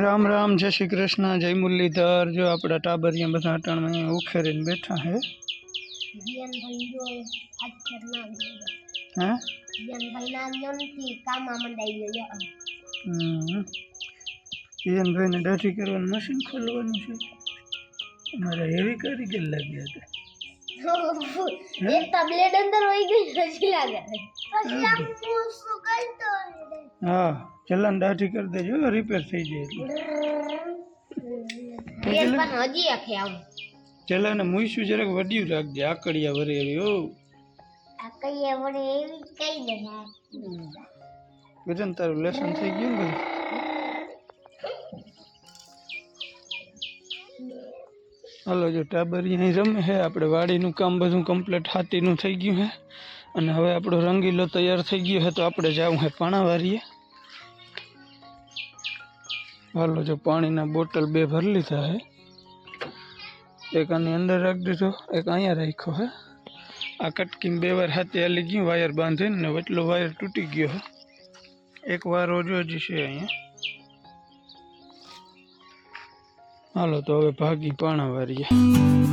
રામ રામ જય શ્રી કૃષ્ણ જય મુરલીધર. જો આપણા ટાબરિયા બધા અટાણમાં ઉખેરીને બેઠા હે. જીવનભાઈ જો અક્ષર ના ગયો હે? જીવનભાઈ ના ગયો નથી કામમાં મંડાઈ ગયો હમ. કિરણભાઈને દાઢી કરવાનું મશીન ખોલવાનું છે. અમારે હેવી કારીગર લાગ્યા હતા. એક તો બ્લેડ અંદર વહી ગઈ પછી લાગે. પછી આમ શું કરતો હા. ચલાન દાઢી કરી દેજો રિપેર થઈ જાય ચલાને મૂઈશું જરાક વડ્યું રાખજે આકડિયા વરે એવી ઓ આ કઈએ એવી કઈ દે ગજન તારું લેસન થઈ ગયું ને હાલો જો ટાબર અહીં રમે છે આપણે વાડીનું કામ બધું કમ્પ્લીટ હાથીનું થઈ ગયું છે અને હવે આપણો રંગીલો તૈયાર થઈ ગયો છે તો આપણે જવું છે પાણાવારીએ. હાલો જો પાણીના બોટલ બે ભરી લીધા છે એક આની અંદર રાખી દીધો, એક અહીંયા રાખ્યો હે. આ કટકીમાં બે વાર હાથે હાલી ગયું, વાયર બાંધીને ને વચલો વાયર તૂટી ગયો હે. એક વાર ઓજો જ છે અહીંયા. હાલો તો હવે ભાગી પાણા વારીએ.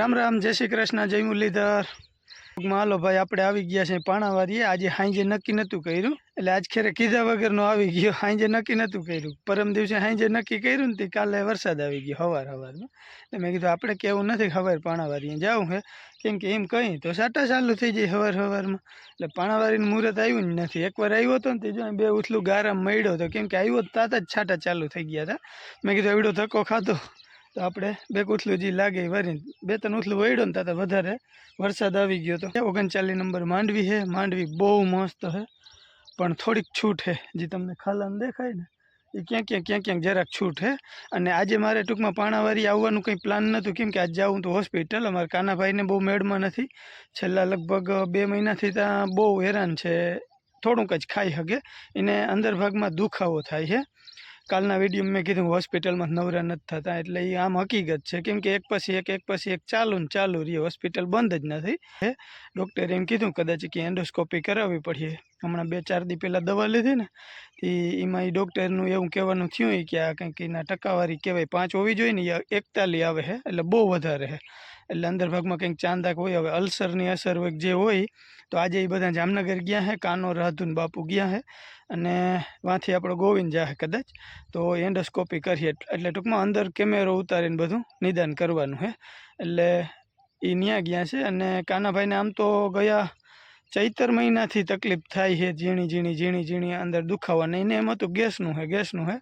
રામ રામ, જય શ્રી કૃષ્ણ, જય મુરલીધર. હાલો ભાઈ, આપણે આવી ગયા છે પાણાવારીએ આજે હાંજે નક્કી નહોતું કર્યું. એટલે આજ ખેરે કીધા વગરનો આવી ગયો. હાંજે નક્કી નહોતું કર્યું. પરમ દિવસે હાંજે નક્કી કર્યું ને તે કાલે વરસાદ આવી ગયો હવાર હવારમાં એટલે મેં કીધું, આપણે કેવું નથી ખબર પાણાવારીએ જવું છે કેમ કે એમ કહી તો સાટા ચાલુ થઈ જાય હવાર હવારમાં. એટલે પાણાવારીનું મુહૂર્ત આવ્યું જ નથી. એકવાર આવ્યો હતો ને તે જો બે ઉથલું ગારામ મળ્યો હતો. કેમ કે આવ્યો તાત જ છાટા ચાલુ થઈ ગયા હતા. મેં કીધું, એવડો ધક્કો ખાધો. તો આપણે બે કૂથલું જે લાગે એ ભરીને બે ત્રણ ઉથલું વળ્યો ને ત્યાં વધારે. વરસાદ આવી ગયો તો. ઓગણચાલીસ નંબર માંડવી છે માંડવી બહુ મસ્ત છે પણ થોડીક છૂટ છે જે તમને ખાલાને દેખાય ને એ ક્યાંક ક્યાંક ક્યાંક ક્યાંક જરાક છૂટ હે. અને આજે મારે ટૂંકમાં પાણાવારી આવવાનું કંઈ પ્લાન નહોતું કેમ કે આજે જાઉં તો હોસ્પિટલ અમારા કાનાભાઈને બહુ મેળમાં નથી. છેલ્લા લગભગ બે મહિનાથી ત્યાં બહુ હેરાન છે. થોડુંક જ ખાઈ શકે એને અંદર ભાગમાં દુખાવો થાય છે કાલના વીડિયો મેં કીધું હોસ્પિટલમાં નવરા નથી થતા, એટલે એ આમ હકીકત છે. કેમ કે એક પછી એક એક પછી એક ચાલુ ને ચાલુ રહી હોસ્પિટલ બંધ જ નથી. ડૉક્ટરે એમ કીધું કદાચ કે એન્ડોસ્કોપી કરાવવી પડીએ હમણાં બે ચાર દી પહેલાં દવા લીધી ને એ એમાં એ ડૉક્ટરનું એવું કહેવાનું થયું કે આ કંઈક એના ટકાવારી કહેવાય. પાંચ હોવી જોઈએ ને એ એકતાલી આવે છે એટલે બહુ વધારે છે એટલે અંદર ભાગમાં કંઈક ચાંદાક હોય હવે અલ્સરની અસર હોય જે હોય, તો આજે એ બધા જામનગર ગયા છે કાનો રાધુન બાપુ ગયા છે અને વાંથી આપણો ગોવિંદ જાહે કદાચ. તો એન્ડોસ્કોપી કરીએ. એટલે ટૂંકમાં અંદર કેમેરો ઉતારીને બધું નિદાન કરવાનું છે એટલે એ ત્યાં ગયા છે અને કાનાભાઈને આમ તો ગયા ચૈતર મહિનાથી તકલીફ થાય છે, ઝીણી ઝીણી ઝીણી ઝીણી અંદર દુખાવા નહીં ને એમ હતું ગેસનું છે ગેસનું છે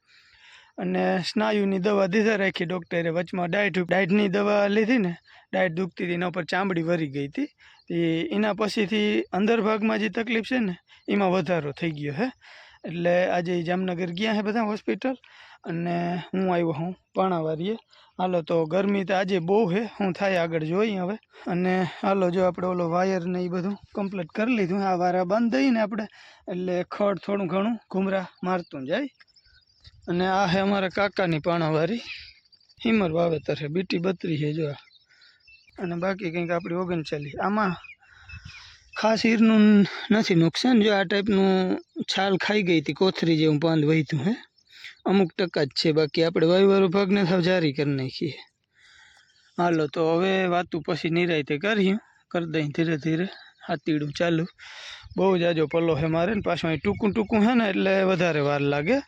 અને સ્નાયુની દવા દીધા રાખી ડૉક્ટરે, વચમાં ડાયટ ડાયટની દવા લીધી ને, ડાયટ દુખતી હતી એના ઉપર ચામડી વરી ગઈ હતી. તે એના પછીથી અંદર ભાગમાં જે તકલીફ છે ને, એમાં વધારો થઈ ગયો છે એટલે આજે જામનગર ગયા છે બધા હોસ્પિટલ. અને હું આવ્યો હું પાણાવારીએ હાલો, તો ગરમી તો આજે બહુ છે હું થાય આગળ જોઈએ હવે. અને હાલો, જો આપણે ઓલો વાયર ને એ બધું કમ્પ્લીટ કરી લીધું. આ વારા બંધ દઈને આપણે એટલે ખડ થોડું ઘણું ઘૂમરા મારતું જાય. અને આ છે અમારા કાકાની પાણાવારી. હિમર વાવેતર છે બીટી બત્રી છે જો. અને બાકી કંઈક આપણી ઓગણચાલીસ. આમાં ખાસ હીરનું નથી નુકસાન. જો આ ટાઈપનું છાલ ખાઈ ગઈ હતી, કોથરી જેવું પાંદ વહીતું હે. અમુક ટકા જ છે. બાકી આપણે વાયુવાળો ભાગને થાવ જારી કરી નાખીએ. હાલો, તો હવે વાતું પછી નિરાયતે કરીએ. કરી દઈ ધીરે ધીરે. હાતીડું ચાલુ. બહુ જ આજો પલ્લો છે મારે ને, પાછું અહીં ટૂંકું ટૂંકું છે ને, એટલે વધારે વાર લાગે.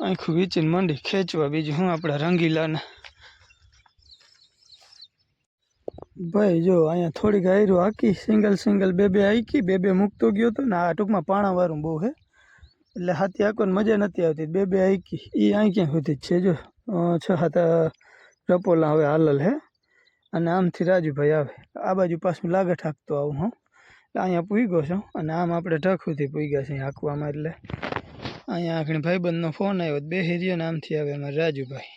આખું વીચીને મંડી ખેંચવા બીજું હું આપણા રંગીલાને. ભાઈ, જો અહીંયા થોડીક આયરું હાકી સિંગલ સિંગલ બે બે હાકી બે બે મૂકતો ગયો હતો ને, આ ટૂંકમાં પાણાવાળું બહુ છે. એટલે હાથી આંકવાની મજા નથી આવતી. બે બે આંકી એ અહીં ક્યાં સુધી જ છે. જો છ હાથ રપોલા હવે હાલલ હે. અને આમથી રાજુભાઈ આવે. આ બાજુ પાછું લાગે ઠાકતો આવું, હું. અહીંયા પૂગ્યો છું. અને આમ આપણે ઢખુથી પૂગ્યા છીએ આંકવામાં એટલે અહીંયા આખણી ભાઈબંધનો ફોન આવ્યો તો બેસી રહ્યો ને આમથી આવે અમારે રાજુભાઈ.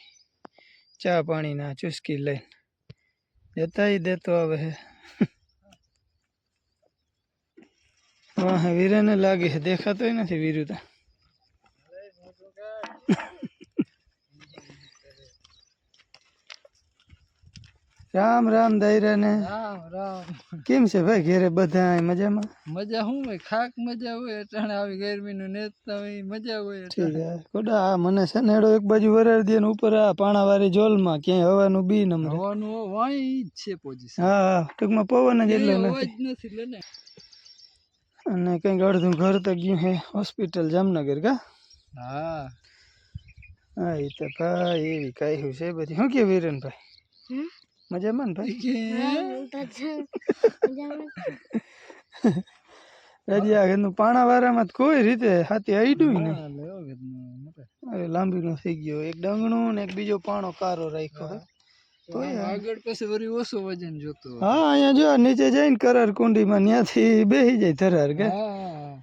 ચા પાણીના ચુસ્કી લઈને. જતાય દેતો આવે હે. વાહ વીરાને લાગે છે. દેખાતોય નથી વીરુ તો રામ રામ દાયરાને. રામ રામ. કેમ છે ભાઈ ઘેરે બધા મજામાં? મજા શું હોય? ખાક મજા હોય? અટાણે આવી ગરમીનું નેતા હોય મજા હોય કોડા આ મને સનેડો એક બાજુ વરાડી દે ને ઉપર આ પાણાવાળી જોલમાં ક્યાંય હવાનું બી ન મળે. હવાનું જ છે પોઝિશન હા હા. ટૂંકમાં પવન જ એટલે નથી. ને. અને કંઈક અડધું ઘર તો ગયું હે હોસ્પિટલ જામનગર કા? હા. હા એ તો ભાઈ એવી કાંઈ છે બધી. શું કે વીરેનભાઈ? મજામાં ને ભાઈ? રાજી આ ઘરનું પાણાવાળામાં તો કોઈ રીતે હાથી આઈડું નહીં. અરે લાંબીનો થઈ ગયો. એક ડંગણું ને એક બીજો પાણો કારો રાખ્યો હે. તો આગળ પછી વળી ઓછું વજન જોતો હા અહીંયા જો નીચે જઈને કરાર કુંડીમાં ત્યાંથી બેસી જાય થરાર કે. હા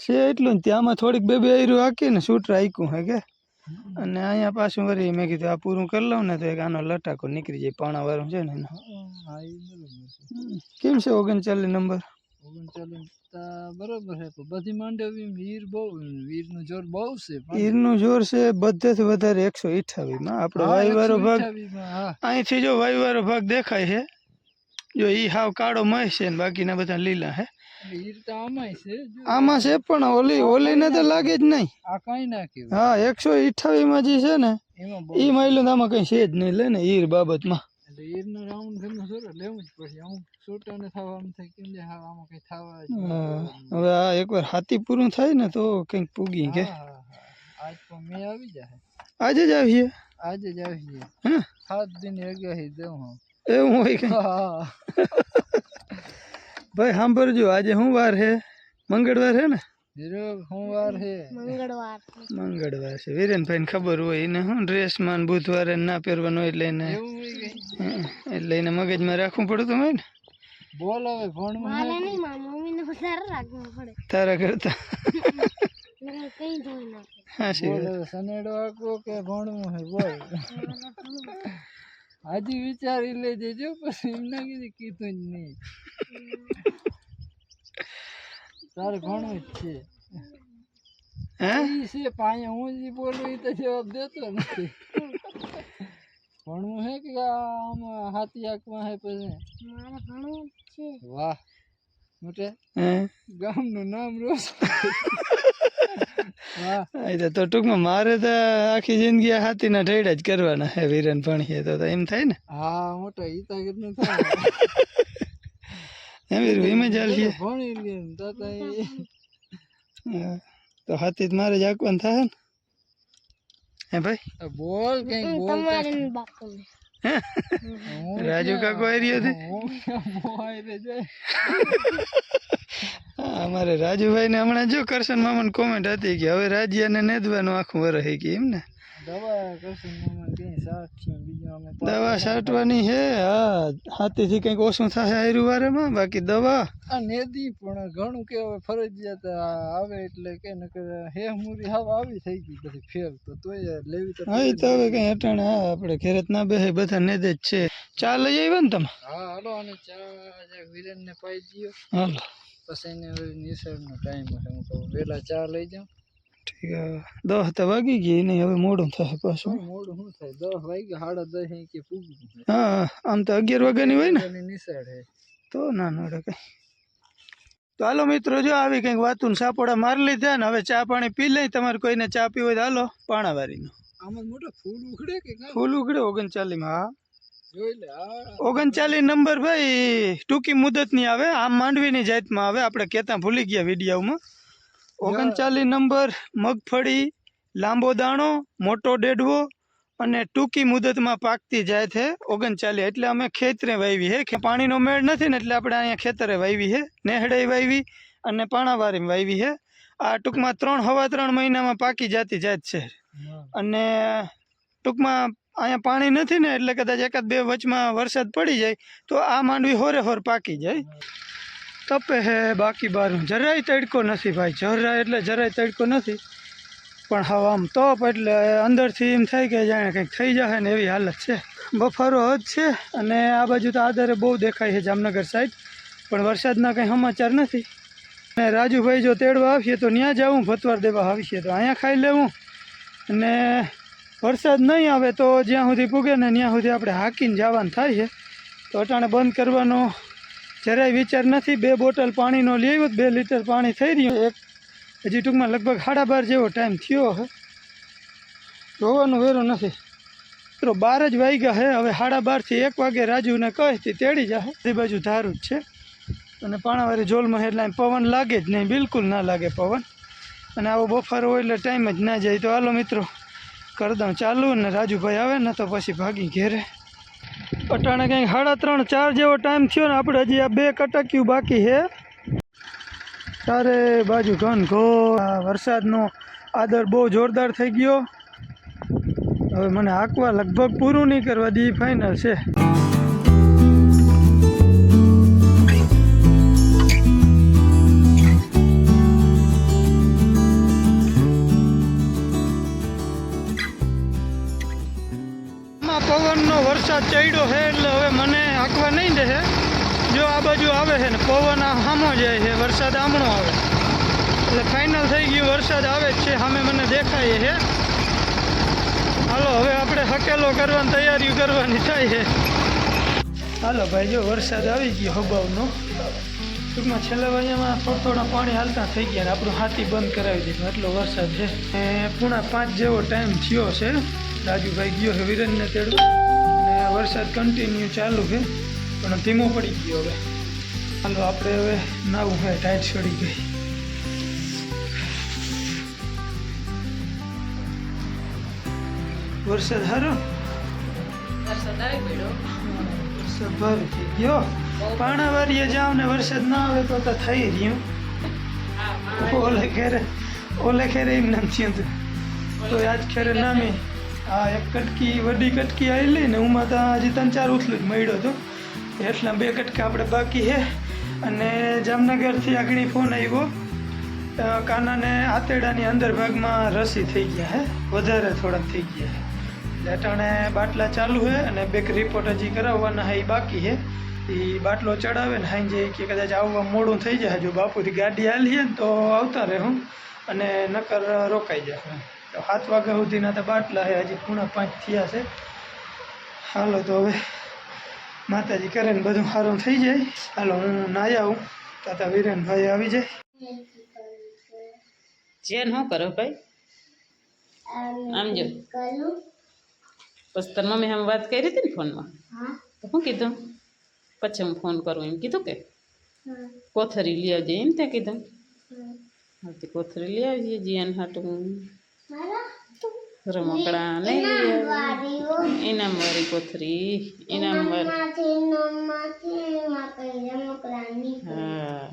છે એટલું ને ત્યાંમાં થોડીક બે બે આયરું હાકીને શૂટ રાખ્યું હે કે. અને અહીંયા પાછું વળી મેં કીધું આ પૂરું કરી લઉં ને તો એક આનો લટાકો નીકળી જાય પાણાવાળું છે ને કેમ છે ઓગણચાલીસ નંબર? બરોબર છે બધી માંડવી વીર બહુ વીરનું જોર બહુ છે વીરનું જોર છે બધેથી વધારે એકસો અઠાવીસમાં આપણો હા, વાયુવાળો ભાગ 128 માં, હા. અહીંથી જો વાયુવાળો ભાગ દેખાય છે જો ઈ હાવ કાળો મય છે ને બાકીના બધા લીલા હે. છે આમાં છે પણ ઓલી ઓલીને તો લાગે જ નહીં. આ કાંઈ ના હા એકસો અઠાવીસમાં જે છે ને ઈ માયલું આમાં કઈ છે જ નહીં લે ને ઈર બાબતમાં. ઈરનો રાઉન્ડ ઘરનો સોરો લેવું જ પડશે અમુક છોટાને થવા આમ થાય કેમ જે હા આમાં કઈ થવા જ હા, હવે આ એકવાર હાથી પૂરું થાય ને તો કંઈક પૂગી કે હા, હા, હા. આજ તો મેં આવી જાય આજે જ આવીએ આજે જ આવી હે સાત દિન અગાહી દઉં હું એવું હોય કે હા ભાઈ સાંભળજો આજે શું વાર છે મંગળવાર છે ને સોમવાર છે મંગળવાર. મંગળવાર છે. વિરેનભાઈને ખબર હોય એને શું ડ્રેસમાં બુધવારે ના પહેરવાનું એટલે એને હોય એટલે એને મગજમાં રાખવું પડતું હોય ને. બોલ હવે તારા કરતા. હા સનેડો આખો કે ભણવું છે બોલ. આજે વિચારી લેજે જો પછી એમ ના કીધું કીધું જ નહીં. તારે ભણવું જ છે હે ઈ છે પાયે હું જે બોલું એ તો જવાબ દેતો નથી ભણવું હે કે આમાં હાથી આંખમાં હે પછી મારે ભણવું જ છે વાહ મોટે હે ગામનું નામ રોશન વાહ એ તો તો ટૂંકમાં મારે તો આખી જિંદગી આ હાથીના ઢેડા જ કરવાના હે વિરન ભણીએ તો તો એમ થાય ને? હા મોટો ઈ તો કેટલું થાય. હે વીરુ એમ જ લે ને તો હાથી તો મારે જ આંકવાનું થાય ને? હે ભાઈ? બોલ કઈ બોલ તમારે ને રાજુ કાકો આવી રહ્યો અમારે રાજુભાઈને હમણાં જો કરશન મામાને કોમેન્ટ હતી કે હવે રાજ્યને નેદવાનું આખું વરસ હે કે એમ ને? દવા છાંટવાની છે? હા હાથીથી કંઈક ઓછું થશે આયુર્વારેમાં બાકી દવા? આ નેદી પણ ઘણું કે હવે ફરજિયાત આવે એટલે કે હે મુરી હાવ આવી થઈ ગઈ પછી ફેર તો તોય લેવી તો હા તો હવે કંઈ અટાણે હા આપણે ઘેરત ના બેસે બધા નેદે જ છે. ચા લઈ આવ્યો ને તમે? હા હાલો અને ચા જરાક વિરેનને પાઈ દો હાલો. પછી એને નિસર્ગ નો ટાઈમ હશે હું કહું વહેલા ચા લઈ જાઉં. દસ તો વાગી ગઈ નહીં હવે મોડું થશે પાછું. મોડું શું થાય? દસ વાગે સાડા દસ કે પૂગવું હા? આમ તો અગિયાર વાગ્યાની હોય ને? એની હે તો ના નડે કઈ. તો હાલો મિત્રો જો આવી કંઈક વાતું સાપોડા મારી લીધા ને હવે ચા પાણી પી લઈ. તમારે કોઈને ચા પીવી હોય તો હાલો પાણાવારીનો. આમાં મોટા ફૂલ ઉખડે કે ફૂલ ઉઘડે ઓગણચાલીસમાં હા. ઓગણચાલીસ નંબર ભાઈ ટૂંકી મુદતની આવે આમ માંડવીની જાતમાં આવે. આપણે કહેતા ભૂલી ગયા વિડીયોમાં. ઓગણચાલીસ નંબર મગફળી લાંબો દાણો મોટો ડેડવો અને ટૂંકી મુદતમાં પાકતી જાય છે ઓગણચાલીસ. એટલે અમે ખેતરે વાવી હે. કે પાણીનો મેળ નથી ને એટલે આપણે અહીંયા ખેતરે વાવી છે નેહડે વાવી અને પાણાવારીમાં વાવી છે આ ટૂંકમાં ત્રણ હવા ત્રણ મહિનામાં પાકી જાતી જાત છે. અને ટૂંકમાં અહીંયા પાણી નથી ને એટલે કદાચ એકાદ બે વચમાં વરસાદ પડી જાય તો આ માંડવી હોરે હોર પાકી જાય. તપે હે, બાકી બારું જરાય તડકો નથી ભાઈ, જરાય એટલે જરાય તડકો નથી. પણ હવે આમ તપ એટલે અંદરથી એમ થાય કે જાણે કંઈક થઈ જશે ને એવી હાલત છે. બફારો હદ છે અને આ બાજુ તો આધારે બહુ દેખાય છે જામનગર સાઈડ. પણ વરસાદના કંઈ સમાચાર નથી. અને રાજુભાઈ જો તેડવા આવીએ તો ત્યાં જવું ભતવાર દેવા આવીએ તો અહીંયા ખાઈ લેવું. અને વરસાદ નહીં આવે તો જ્યાં સુધી પૂગે ને ત્યાં સુધી આપણે હાકીને જવાનું થાય છે. તો અટાણે બંધ કરવાનો જરાય વિચાર નથી. બે બોટલ પાણીનો લઈ આવ્યો, બે લીટર પાણી થઈ રહ્યું. એક હજી ટૂંકમાં લગભગ સાડા બાર જેવો ટાઈમ થયો છે જોવાનું વેરો નથી. મિત્રો, બાર જ વાગ્યા હે. હવે સાડા બારથી એક વાગે રાજુને કહે તે તેડી જાય એ બાજુ ધારું જ છે. અને પાણાવાળી જોલમાં એટલે પવન લાગે જ નહીં. બિલકુલ ના લાગે પવન. અને આવો બફારો હોય એટલે ટાઈમ જ ના જાય. તો હાલો મિત્રો કરી દઉં ચાલુ ને રાજુભાઈ આવે ને તો પછી ભાગી ઘેરે. અટાણે કંઈક સાડા ત્રણ, ચાર જેવો ટાઈમ થયો ને આપણે હજી આ બે કટક્યું બાકી છે. તારે બાજુ ઘન ઘો આ વરસાદનો આદર બહુ જોરદાર થઈ ગયો. હવે મને હાંકવા લગભગ પૂરું નહીં કરવા, દી ફાઇનલ છે. બાજુ આવે છે ને, પવન સામો જાય છે, વરસાદ આમણો આવે. એટલે ફાઇનલ થઈ ગયું, વરસાદ આવે જ છે, સામે મને દેખાય છે. હાલો, હવે આપણે હકેલો કરવાની તૈયારીઓ કરવાની થાય છે. હાલો ભાઈ, જો વરસાદ આવી ગયો હબાવનો. ટૂંકમાં છેલ્લા વાગ્યામાં થોડા થોડા પાણી હાલતા થઈ ગયા આપણું હાથી બંધ કરાવી દીધું એટલો વરસાદ છે. પૂણા પાંચ જેવો ટાઈમ થયો છે. રાજુભાઈ ગયો છે વિરનને તેડવા. અને વરસાદ કન્ટિન્યુ ચાલુ છે, પણ ધીમો પડી ગયો હવે. હાલો આપણે હવે નાવું ઉભે ટાઈટ છોડી ગઈ. વરસાદ હારો? વરસાદ ભારે થઈ ગયો. પાણાવારીએ જાવ ને વરસાદ ના આવે તો તો થઈ રહ્યું ઓલે ખેરે ઓલે ખેરે એમ નામ થયું હતું. તો આજ ખેરે નામી આ એક કટકી વડી કટકી આવેલી ને ઉમાં તો હજી ત્રણ ચાર ઉથલું જ મળ્યો હતો. એટલા બે કટકા આપણે બાકી છે. અને જામનગરથી આગળ ફોન આવ્યો. કાનાને આતેડાની અંદર ભાગમાં રસી થઈ ગયા હે. વધારે થોડાક થઈ ગયા હે. અટાણે બાટલા ચાલુ હે અને બેક રિપોર્ટ હજી કરાવવાના હે એ બાકી હે. એ બાટલો ચડાવે ને હાઈ કે કદાચ આવવા મોડું થઈ જાય. જો બાપુથી ગાડી હાલીએ તો આવતા રહું અને નકર રોકાઈ જાય તો સાત વાગ્યા સુધીના તો બાટલા હે, હજી પૂણા પાંચ થયા છે. હાલો તો હવે માતાજી કરે ને બધું સારું થઈ જાય. હાલો હું નાહી આવું. તાતા વિરેનભાઈ આવી જાય. જેન શું કરો ભાઈ? આમ જો. પછી તાર મમ્મી હમ વાત કરી હતી ને ફોનમાં? હા. તો શું કીધું? પછી હું ફોન કરું એમ કીધું કે? કોથરી લઈ આવજે એમ ત્યાં કીધું. હા તે કોથરી લઈ આવજે જીયાન હાટું. મારા? રમકડા નહીં લઈ આવે ઇનામ વાળી કોથરી ઇનામ વાળી માંથી નમમાંથી એમાં કઈ રમકડાની હા.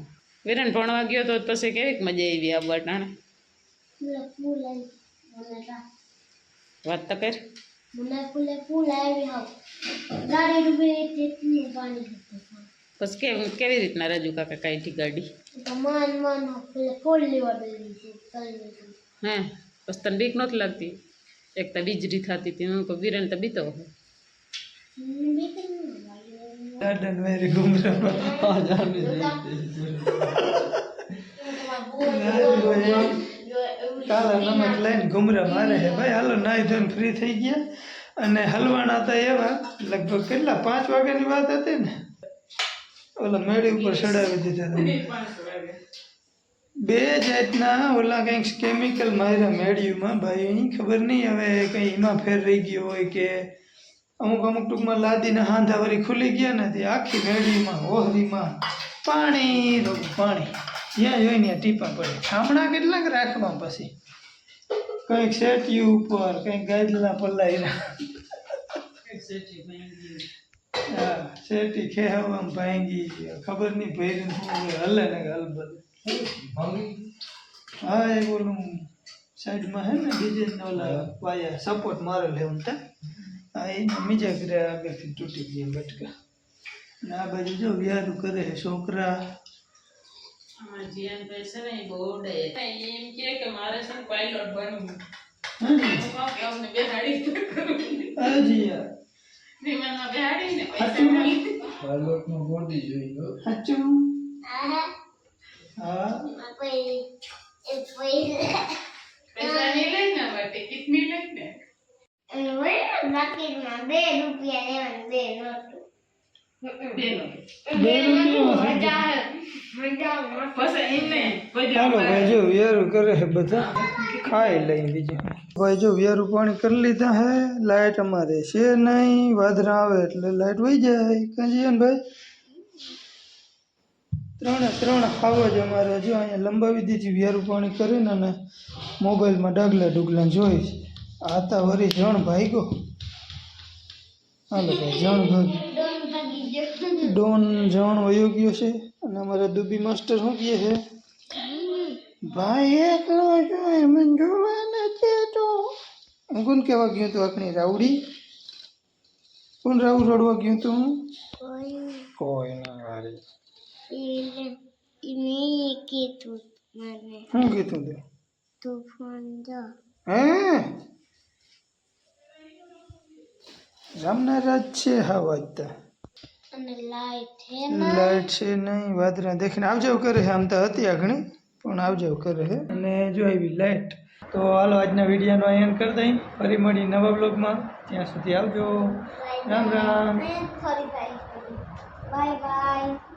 વિરન ભણવા ગયો તો પછી કેવીક મજા આવી આ બટાણે વાત તો કર. પછી કેવી કેવી રીતના રાજુ કાકા કાઢી ગાડી? મન મન ફૂલ લેવા દે હે પછી તને બીક નહોતી લાગતી? એક તો વીજળી થતી હતી, હું કહું વિરન તો બીતો હોય ગાર્ડન ઘૂમરા કાલા નમક લઈને ગુમરા મારે છે ભાઈ, હાલો નાઈ ધોઈને ફ્રી થઈ ગયા. અને હલવાના હતા એવા, લગભગ કેટલા, પાંચ વાગ્યાની વાત હતી ને? ઓલા મેળી ઉપર ચડાવી દીધા બે જાતના ઓલા કંઈક કેમિકલ માર્યા મેળ્યુંમાં ભાઈ ખબર નહીં હવે કંઈ એમાં ફેર રહી ગયો હોય કે અમુક અમુક ટૂંકમાં લાદીને હાંધા વળી ખુલી ગયા નથી આખી મેળીમાં ઓહરીમાં પાણી તો પાણી. જ્યાં જોઈ ત્યાં ટીપા પડે. ઠામણા કેટલાક રાખવા પછી. કંઈક શેટીયું ઉપર કંઈક ગાદલા પલાયરા હા શેટી ખેહવામાં ભાંગી ખબર નહીં ભાઈ હલે ને હલબલ. હા એ ઓલું સાઈડમાં હે ને ડિઝાઇન ઓલા પાયા સપોર્ટ મારે લેવું તે એના એ બીજા ઘરે આગળથી તૂટી ગયા બટકા. અને આ બાજુ જો વ્યારું કરે છે છોકરા. અમારા જીયાનભાઈ છે ને એ બહુ ડે એમ કે મારે છે ને પાયલોટ બનવું. બેહાડી મળી પાયલોટમાં ગોળી જોઈ લો. સાચું પૈસા નહીં લઈને આવા ટિકિટ નહીં લઈને બે રૂપિયા લેવાના બે નોટ પાણી કરી લીધા હે લાઇટ અમારે છે નહીં વાદરા આવે એટલે લાઇટ વહી જાય. કાંજી ભાઈ ત્રણે ત્રણ ખાવા જ અમારે જો અહીંયા લંબાવી દીધી વિહારું પાણી કરીને અને મોબાઈલમાં ડાગલા ડુગલા જોઈ આ તા વરી જણ ભાગ્યો હાલો ભાઈ, જણ ભાગી. ડોન જણ વયો ગયો છે અને અમારા દુબી માસ્ટર શું કહે છે? ભાઈ, એકલો છો મને જોવા નથી તો. હું કોણ કહેવા ગયું હતું? આપણી રાવડી? કોણ રાવડ રડવા ગયું હતું? કોઈ કોઈ ના વારી એને એને કીધું મને શું કીધું તું તું ફોન જો હે રામનારાજ છે હા અને લાઈટ હે લાઈટ છે નહીં વાદરા દેખીને આવજાવ કરે છે. આમ તો હતી આઘણી પણ આવજાવ કરે છે. અને જો આવી લાઈટ તો હાલો આજના વિડીયોનો એન્ડ કરી દઈ. ફરી મળી નવા બ્લોગમાં ત્યાં સુધી આવજો. રામ રામ. Bye bye